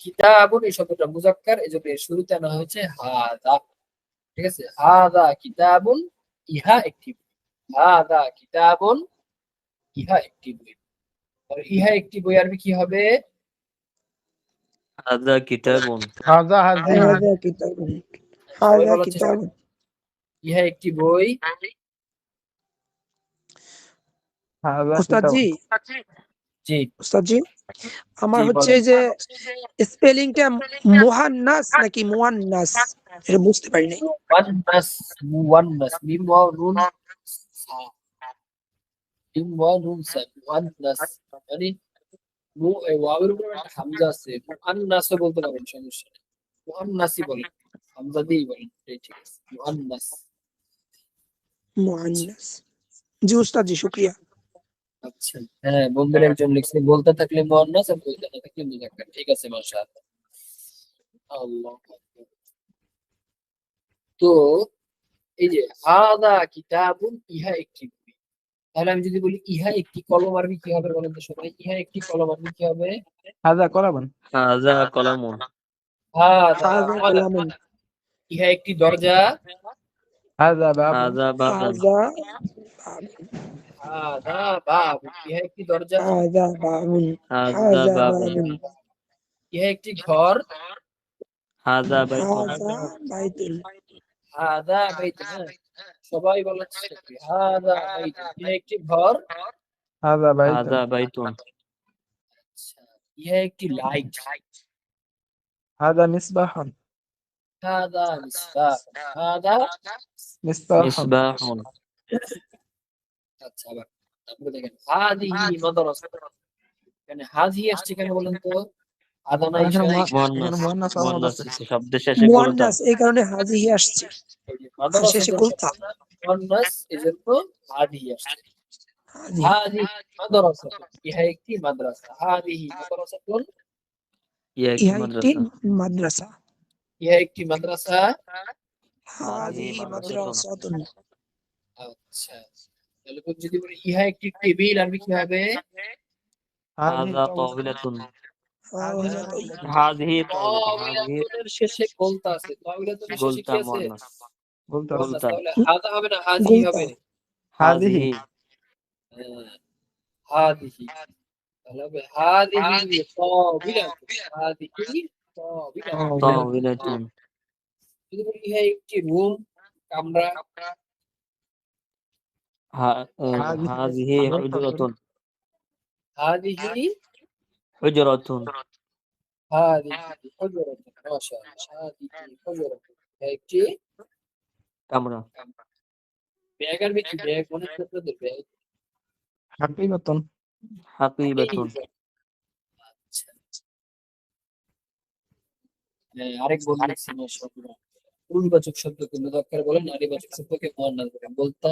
কিতাবুন এই শব্দটা মুজাক্কার এই জন্য শুরুতে আনা হয়েছে হাদা। ঠিক আছে? হাদা কিতাবুন ইহা একটি বই। হাদা কিতাবুন ইহা একটি বই। আর ইহা একটি বই আরবি কি হবে? হাদা কিতাবুন। হাদা হাদা। কিতাবুন। হাদা কিতাবুন। ইহা একটি বই। হাদা কিতাবুন। জি। জি উস্তাদ জি আমার জি, হচ্ছে বলেন। যে স্পেলিংটা মুহান্নাস নাকি মুয়ান্নাস? এটা বুঝতে পারি নাই মুয়ান্নাস মুয়ান্নাস মিম ওয়াও নুন সা মিম ওয়াও নুন সা মুয়ান্নাস। মানে মু এই ওয়াওয়ের উপরে একটা হামজা আছে। মুয়ান্নাসও বলতে পারেন সমস্যা নেই। মুয়ান্নাসই বলেন হামজা দিয়েই বলেন এই ঠিক আছে। মুয়ান্নাস। মুয়ান্নাস। জি উস্তাদ জি শুকরিয়া। আচ্ছা। হ্যাঁ বোম্বের হ্যাঁ। একজন লিখছে বলতে থাকলে মুয়ান্নাস আর বলতে না থাকলে মুজাক্কার। ঠিক আছে মাশাআল্লাহ। তো এই যে হাদা কিতাবুন ইহা একটি বই। তাহলে আমি যদি বলি ইহা একটি কলম আরবি কি হবে? বলেন তো সবাই ইহা একটি কলম আরবি কি হবে? হাদা কলামুন। হাদা কলামুন। হাদা কলামুন। ইহা একটি দরজা। হাদা বাব হাদা বাব হাদা বাব ইহা একটি দরজা হাযা বাবুন هذا হাযা باب বাবুন ইহা একটি ঘর هذا بيت হাযা বাইতুন হাদা বাইত হ্যাঁ সবাই বলার চেষ্টা করি হাদা বাইত ইহা একটি ঘর هذا بيت هذا بيت আচ্ছা, ইহা একটি লাইট هذا مصباح হাদা মিসবাহ হাদা مصباح مصباح আচ্ছা আবার তারপরে দেখেন হাদিহি মাদ্রাসা। এখানে হাদিহি আসছে কেন বলেন তো? এই কারণে হাজিহি আসছে। শেষে কুলতা। মুয়ান্নাস এজন্য হাদিহি আসছে। হাদিহি মাদ্রাসা ইহা একটি মাদ্রাসা। হাদিহি মাদ্রাসাতুন ইয়া ইহা একটি মাদ্রাসা। মাদ্রাসা। ইহা একটি মাদ্রাসা। হাজিহি মাদ্রাসাতুন। আচ্ছা। যদি ইহা একটি টেবিল আরবি কি হবে? হাযা তাওবিলাতুন আছে। তাওবিলাতুনের শেষে কি আছে? গলতা। গলতা। হাযা হবে না যদি ইহা একটি রুম কামরা। ها- آه، هذه حجرة হাদিহি حجرة হাদিহি হুজরাতুন মাশাআল্লাহ হাদিহি হুজরাতুন ইহা একটি كاميرا ব্যাগ আর কি ব্যাগ মনে হচ্ছে আপনাদের ব্যাগ حقيبة حقيبة আচ্ছা হ্যাঁ, আরেক বন্ধু লিখছে মাশাআল্লাহ পূর্ববাচক শব্দকে মুযাক্কার বলেন নারীবাচক শব্দকে মুয়ান্নাস বলেন বলতে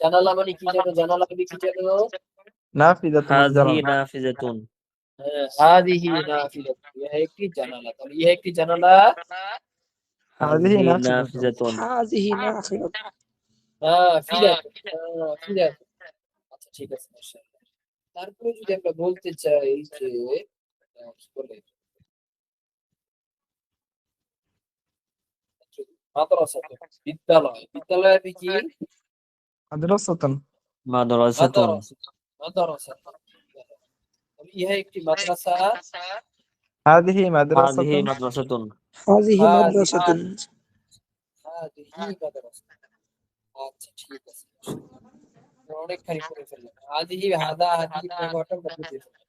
জানালা মানে কি জানো জানালা মানে কি জানো নাফিদা হাজি নাফিজাতুন। ইহা একটি জানালা। তাহলে ইহা একটি জানালা? হাদিহি নাফিজাতুন। হাদিহি আচ্ছা ঠিক আছে তারপরে যদি আমরা বলতে চাই যে মাদ্রাসা বিদ্যালয়। বিদ্যালয় কি? مدرسة مدرسة মাদ্রাসা মাদ্রাসা তাহলে ইহা একটি মাদ্রাসা هذه مدرسة هذه مدرسة হাজিহি হাজি- মাদ্রাসাতুন হাদিহি মাদ্রাসা আচ্ছা ঠিক আছে আমরা অনেকখানি করে ফেললাম হাদিহি হাদা হাদিহি ব্যবহারটা বদলে দিয়ে ফেললাম।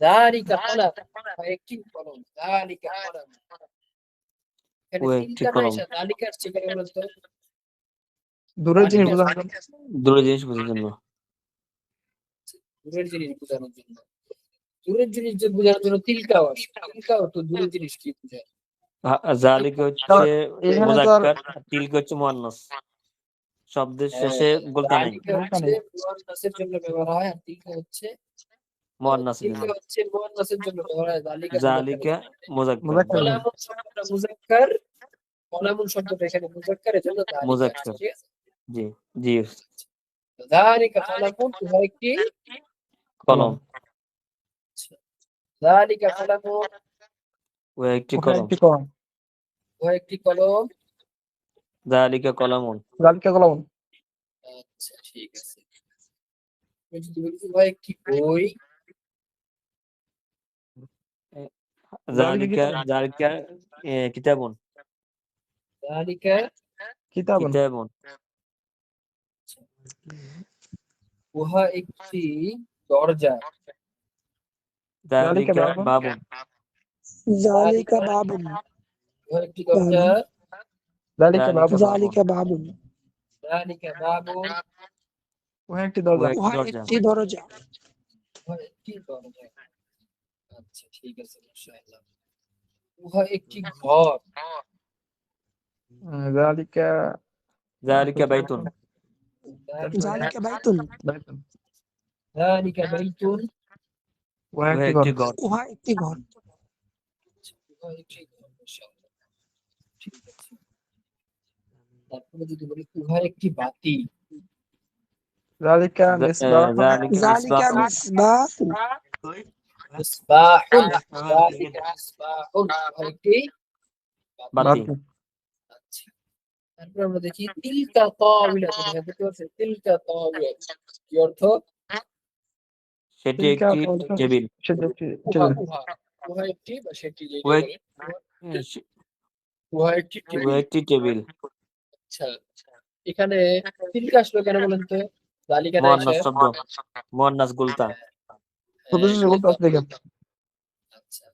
যালিকা কলাম একটি কলম যালিকা কলম এখানে ও একটি তিনটা কলম। নয়, যালিকা আসছে কেন বলুন তো? দূরের জিনিস বোঝানোর জন্য দূরে জিনিস বোঝার জন্য। দূরের জিনিস বোঝানোর জন্য। দূরের জিনিস যে বোঝানোর জন্য তিলকাও আছে। তিলকাও তো দূরের জিনিস কি বোঝায়? জালিকা হচ্ছে মুজাক্কার তিলকা হচ্ছে মুয়ান্নাস শব্দের শেষে বলতে নেই। মুয়ান্নাসের জন্য ব্যবহার হয় আর তিলকা হচ্ছে মুয়ান্নাস তিলকা হচ্ছে মুয়ান্নাসের জন্য ব্যবহার হয় জালিকা জালিকা মুজাক্কার। মুজাক্কার। মুজাক্কার। এখানে মুজাক্কারের জন্য মুজাক্কার। জি জি। জালিকা কলামুন উহা একটি কলম। জালিকা কলামুন ও একটি কলম। উহা একটি কলম। জালিকা কলামুন। জালিকা কলম আচ্ছা ঠিক আছে। আমি যদি বলি উহা একটি বই। জালিকা জালিকা কিতাবুন। জালিকা কিতাবুন। কিতাবুন। উহা একটি দরজা জালিকা বাবুন। বাবুন জালিকা বাবুন উহা একটি দরজা জালিকা জালিকা বাবু জালিকা বাবুন জালিকা বাবুন ওখানে একটি ও দরজা একটি উহা দরজা একটি দরজা উহা একটি দরজা আচ্ছা ঠিক আছে মাশাআল্লাহ উহা একটি ঘর উম, জালিকা জালিকা বাইতুন জালিকা বাইতুন বাইতুন জালিকা বাইতুন ওখানে ও একটি একটি ঘর ঘর উহা একটি ঘর উহা একটি ঘর মাশাআল্লাহ ঠিক আছে তারপরে যদি বলি উহা একটি বাতি জালিকা জা- মিসবাহ আহ, জালিকা জালিকা মিসবাহুন। মিসবাহ মিসবাহুন জালিকা মিসবাহুন উহা একটি বাতি বাতি আচ্ছা তারপর আমরা দেখি তিলকা তাওয়িলা তুমি দেখতে পাচ্ছেন তিলকা তাওয়িলা কি অর্থ? সেটি একটি টেবিল উহা টেবিল। উহা উহা একটি বা সেটি উহা- বলে, উহা একটি টেবিল। আচ্ছা এখানে তিলকা আসলো কেন বলেন তো? জালিকা না শব্দ। মুয়ান্নাস গুলতা। হ্যাঁ, দেখেন। আচ্ছা।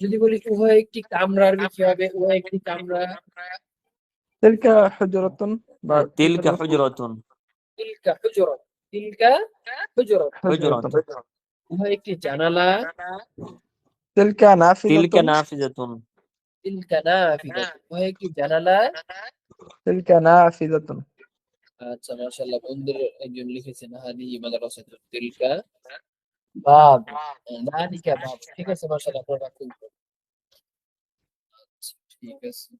যদি বলি উহা একটি কামরার আরবি কি হবে উহা একটি কামরা। তিলকা হুজরাতুন বা তিলকা হুজরাতুন তিলকা হুজরাত তিলকা হুজরাত হুজরাত উহা একটি জানালা তিলকা নাফিজাতুন তিলকা নাফিজাতুন তিলকা নাফিদাত উহা একটি জানালা তিলকা নাফিজাতুন আচ্ছা মাশাআল্লাহ বন্ধুর একজন লিখেছেন হাদিহি মাদ্রাসাতুল তিলকা বাব যালিকা বাব ঠিক আছে মাশাআল্লাহ আপনারা আচ্ছা ঠিক আছে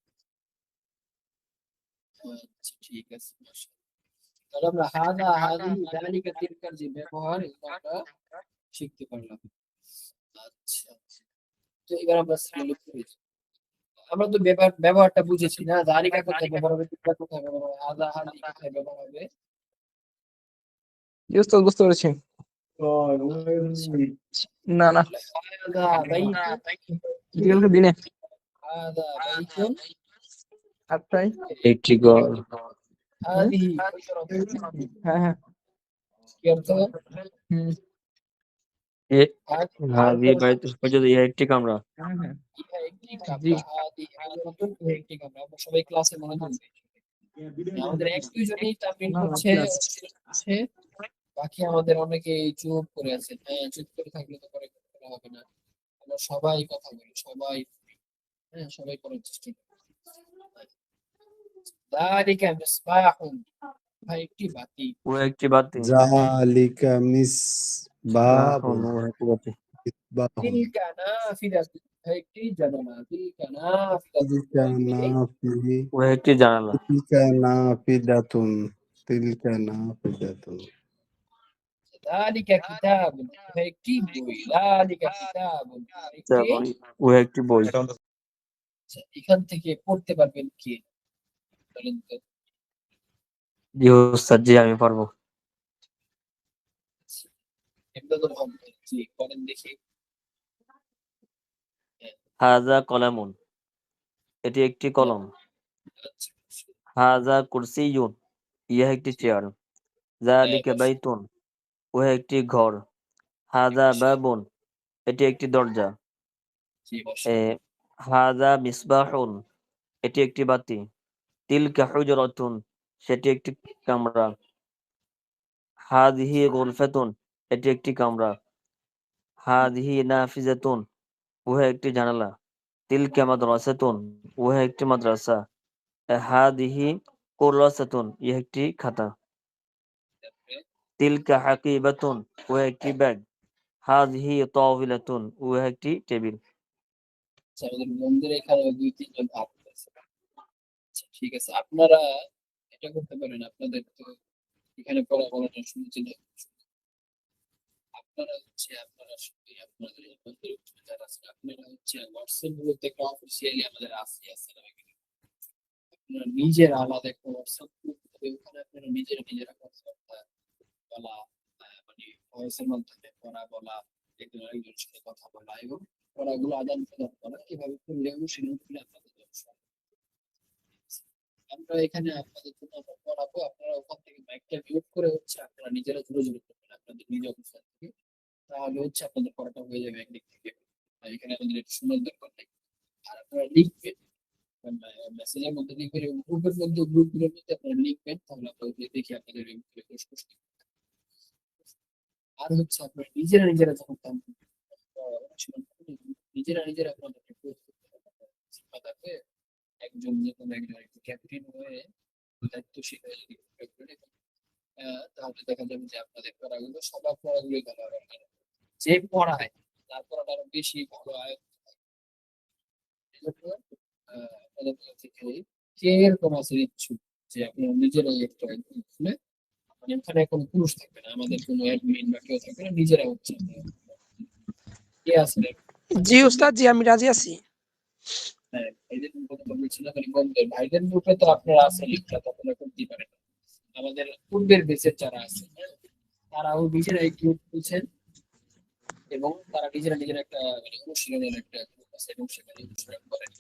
ঠিক আছে তাহলে আমরা হাদা হাদিহি যালিকা তিলকার যে ব্যবহার এটা আমরা শিখতে পারলাম। আচ্ছা তো এবার আমরা স্কুলে পড়েছি আমরা তো ব্যবহার ব্যবহারটা বুঝেছি না যালিকা কোথায় ব্যবহার হবে তিলকা কোথায় ব্যবহার হবে হাদা হাদি কোথায় ব্যবহার হবে? উস্তাদ বুঝতে পেরেছি। না না। দিনে। হাদা বাইতুন। একটি ঘর হ্যাঁ হ্যাঁ। একটি কামরা হ্যাঁ হ্যাঁ। সবাই ক্লাসে দিই আমাদের তামিল হচ্ছে বাকি আমাদের অনেকেই চুপ করে আছে। হ্যাঁ চুপ করে থাকলে তো পরে করা হবে না। আমরা সবাই কথা বলি সবাই। হ্যাঁ সবাই করার চেষ্টা করি। দালিকা মিসবাহুন একটি বাতি ও একটি বাতি জালিকা মিসবাহুন ও একটি বাতি তিলকা নাফিদাতুন একটি জানালা তিলকা নাফিদাতুন তিলকা নাফি ও একটি জানালা তিলকা নাফিদাতুন তিলকা নাফিদাতুন দালিকা কিতাবুন একটি বই দালিকা কিতাবুন ও একটি বই আচ্ছা, এখান থেকে পড়তে পারবেন কে তো জি, উস্তাদ, জি, আমি পারব। হাজা কলামুন, এটি একটি কলম। হাজা কুরসিয়ুন, ইহা একটি চেয়ার। জালিকা বাইতুন ও একটি ঘর। হাজা বাবুন, এটি একটি দরজা। হাজা মিসবাহুন, এটি একটি বাতি। তিলকা হুজরাতুন, সেটি একটি কামরা। হাদিহি গুরফাতুন এটি একটি কামরা। হাদিহি নাফিজাতুন ওহে একটি জানালা। তিলকা মাদ্রাসাতুন ওহে একটি মাদ্রাসা। হাদিহি কুররাসাতুন, ইহ একটি খাতা। তিলকা হাকিবাতুন ওহে একটি ব্যাগ। হাদিহি তাওবিলাতুন ওহে একটি টেবিল। আমাদের বন্ধুরা এখানে দুই তিনজন ভাগ আচ্ছা ঠিক আছে। আপনারা এটা করতে পারেন। আপনাদের তো এখানে পড়া বলাটা শুনছি আপনারা হচ্ছে, আপনারা আপনাদের উপরে যারা আছেন, আপনারা হচ্ছে হোয়াটসঅ্যাপ গ্রুপ থেকে অফিসিয়ালি আমাদের আসি আছে আপনারা নিজের আলাদা একটা হোয়াটসঅ্যাপ গ্রুপ ওখানে আপনারা নিজেরা নিজেরা কথাবার্তা বলা মানে ভয়েসের মাধ্যমে পড়া বলা, একজন আরেকজনের সাথে কথা বলা এবং পড়াগুলো আদান প্রদান করা, এভাবে করলে অবশ্যই নোটগুলো আপনাদের হবে। আমরা এখানে আপনাদের জন্য আমরা আপনারা ওখান থেকে মাইকটা মিউট করে হচ্ছে আপনারা নিজেরা জোরে জোরে করবেন আপনাদের নিজ অবস্থান থেকে তাহলে হচ্ছে আপনাদের পড়াটা হয়ে যাবে একদিক থেকে। এখানে আমাদের একটু সময় দরকার নেই। আর আপনারা লিখবেন। মেসেজের মধ্যে লিখবেন এবং গ্রুপের মধ্যে গ্রুপগুলোর মধ্যে আপনারা লিখবেন, তাহলে আমরা দেখি আপনাদের আর হচ্ছে আপনারা নিজেরা নিজেরা যখন নিজেরা নিজেরা জিম্মা থাকবে একজন যে কোনো একজন একটু ক্যাপ্টেন হয়ে দায়িত্বশীল হয়ে যদি করে তাহলে দেখা যাবে যে আপনাদের পড়াগুলো, সবার পড়াগুলোই ভালো হবে। যে পড়ায়, তার পড়াটা আরও বেশি ভালো হয়। জি উস্তাদ জি, আমি রাজি আছি। হ্যাঁ, মানে বন্ধুদের ভাইদের গ্রুপে তো আপনারা আছে লিখটা তো আপনারা করতেই পারেন আমাদের পূর্বের বেসের যারা আছে তারাও তারাও এই গ্রুপ খুলছেন এবং তারা নিজেরা নিজের একটা মানে অনুশীলনের একটা গ্রুপ আছে এবং সেখানে অনুশীলন করেন